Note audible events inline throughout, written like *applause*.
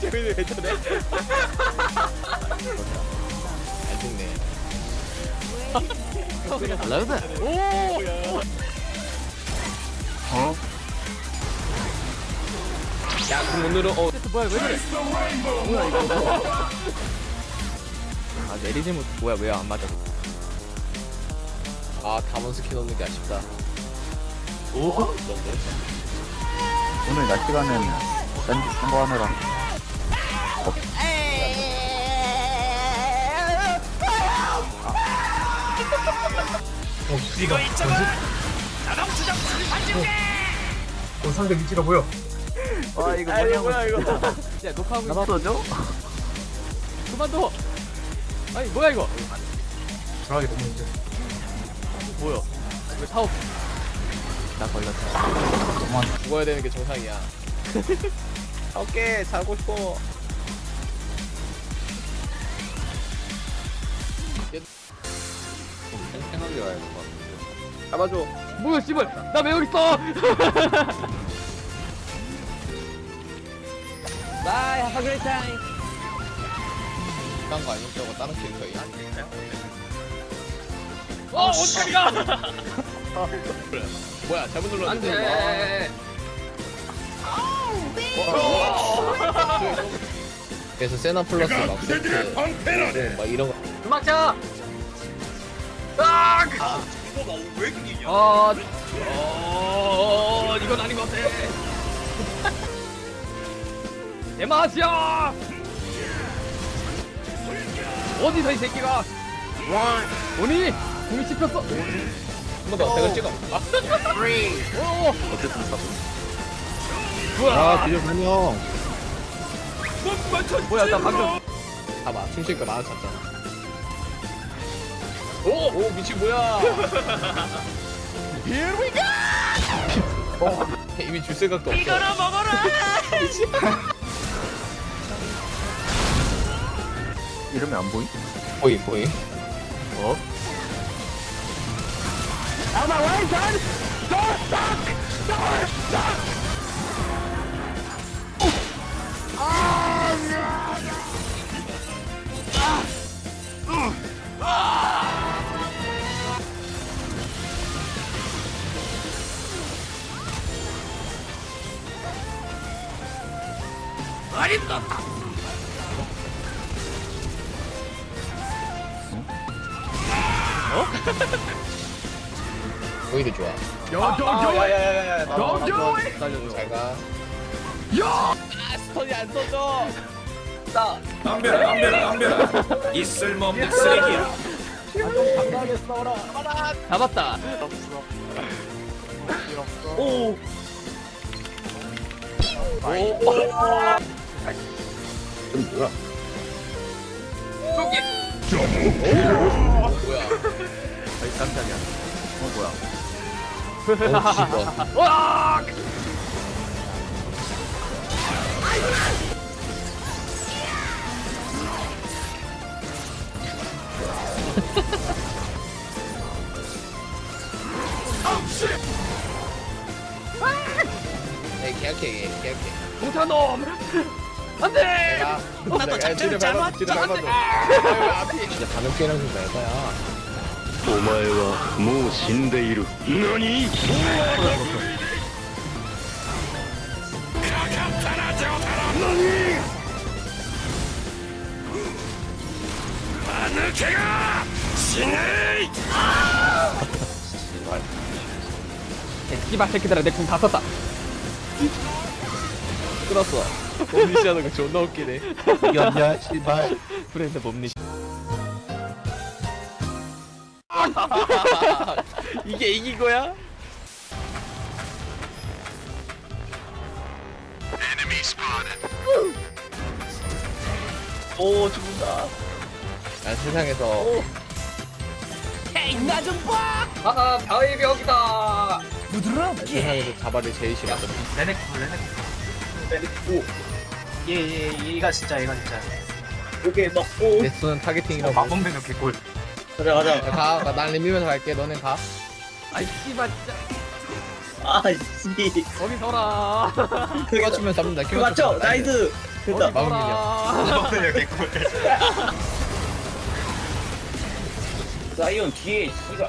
재민이 왜 저래? 안 죽네. Hello there. 오! 어? 야, 그럼 오늘은 어 뭐야 왜 그래? 뭐야 이거? 아 내리지 못. 뭐야 왜 안 맞아? 아, 담원 스킨 없는 게 아쉽다. 오? 오늘 낮 시간엔 딴 짓 한거 하느라 어, 상대 위치가 보여. 아 이거 아, 이거 뭐야, 이거. 야 녹화하고 있어. 나눠줘? 그만둬. 아니 뭐야 이거? 들어가게 되면 이제. 뭐야? 왜 타워? 나 걸렸어. 죽어야 되는 게 정상이야. *laughs* 오케이, 자고 싶어. 생각이 와야 될 것 같은데. 잡아줘. 뭐야 씨발? 나 왜 여기 있어? *laughs* Bye, have a great time. 딴거 아니면 저거 다른 캐릭터야? 어 어디까지 가? 뭐야, 잘못 눌렀는데. 안돼. 그래서 세나 플러스 막 세트 막 이런 거 막자. 아! 이거가 왜 그러냐? 어, 어, 이건 아닌 것 같아. *laughs* 에마시야! 어디서 이 새끼가? 오니? 공이 씹혔어. 한번더 대걸 찍어 아, 오, 어쨌든 다 뭐야? 뒤져 반영 뭐야? 나 방금 봐봐 춤추니까 만원 찼잖아 오! 오 미친 뭐야 *laughs* Here we go! *laughs* 어, 이미 줄 생각도 없어 이거나 먹어라 *laughs* 이러면 안 보이? 보임 보임 어? 보이도 좋아 야야야야야. 살려줘. 잘가 야! 아 스턴이 안 써져 담배라 담배라 담배라. 이 쓸모없는 쓰레기야. 잡았다. 오. 이건 뭐야 저기. 뭐야 아이 깜짝이야 어 뭐야 어 씨발 와! 에 이 계약해 계약해 공타놈. 안돼. 내가 나도 작전을 잘못 뒤로 밟아줘 앞이 진짜 가면 깨랑 좀 날까야 お前はもう死んでいる何 씨발 새끼들아 내 공 다 썼다. 끊었어 몸리시 하는 거 존나 웃기네 이겼냐 씨발 브랜드 몸니. *laughs* 이게 이긴 거야? 오 죽는다. 난 세상에서 아하 바위 벽이다. 세상에서 자바를 제일 싫어하거든 레넥 레넥. 레넥 오. 얘얘 얘가 진짜 얘가 진짜. 오케이 넣고. 내 손은 타겟팅이라고 마법되는 개꿀. 그래 가자. 가, 가, 난 리미면서 갈게 너넨 가 아이 씨발 진짜. 아씨 거기 서라. 키 맞추면 잡는다. 키그 맞죠? 나이스 됐다 마음이냐. 서라. *laughs* *laughs* 사이온 뒤에 씨가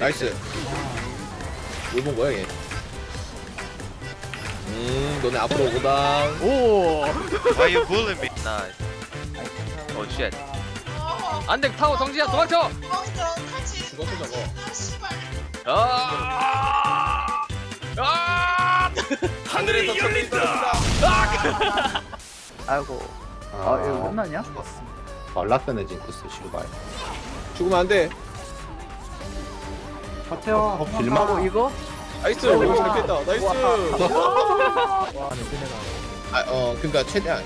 나이스. 뭘 본 거야 얘? 음, 너네 앞으로 오다. 오. Why you bullying me? Nice. Oh shit. 안돼 타워 정지야 도망쳐. 죽었어 저거. 아. 아. *laughs* 하늘에서 열린다. 아이고 아 이거 끝났냐? 말랐다네 징크스 시루발. 죽으면 안 돼. 버텨 어, 빌마고 하고 이거? 나이스. 오, 잘 뺐다. 나이스. 아, 어, 그러니까 최대한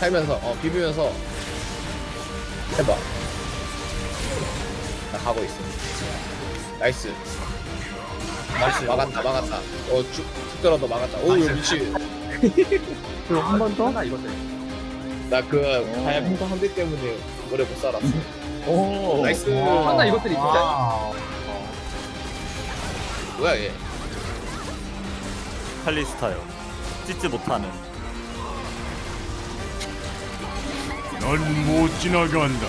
살면서 어 비비면서 해봐. 나 가고 있어. 나이스. 나이스. 막았다, 막았다. 어, 죽, 죽더라도 막았다. 오, 미치. 그리고 한번 더? 나 그 하얀 평소 한대 때문에 오래 못 살았어. 오 나이스. 하나 이것들이 진짜. 뭐야 얘? 칼리스타요. 찢지 못하는. 넌 못 지나간다.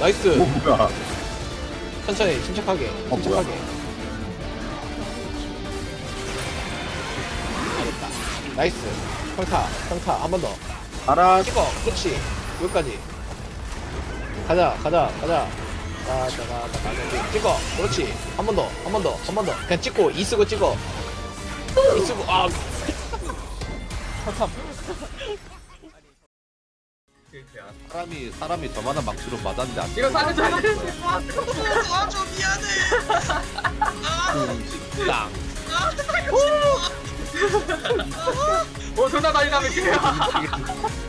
나이스. 오 뭐야 천천히, 침착하게, 어, 뭐야? 침착하게. 잘했다. 나이스. 평타, 평타 한 번 더. 알아 찍어. 그렇지. 여기까지. 가자, 가자, 가자. 가자, 가자, 가자. 찍어. 그렇지. 한 번 더, 한 번 더, 한 번 더. 그냥 찍고 이 쓰고 찍어. 이 쓰고 아. *laughs* 사람이 사람이 저만한 막시로 맞았는데 안 이거 살려줘. 땅. 오 존나 다이나믹해요. *laughs*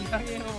이상해요.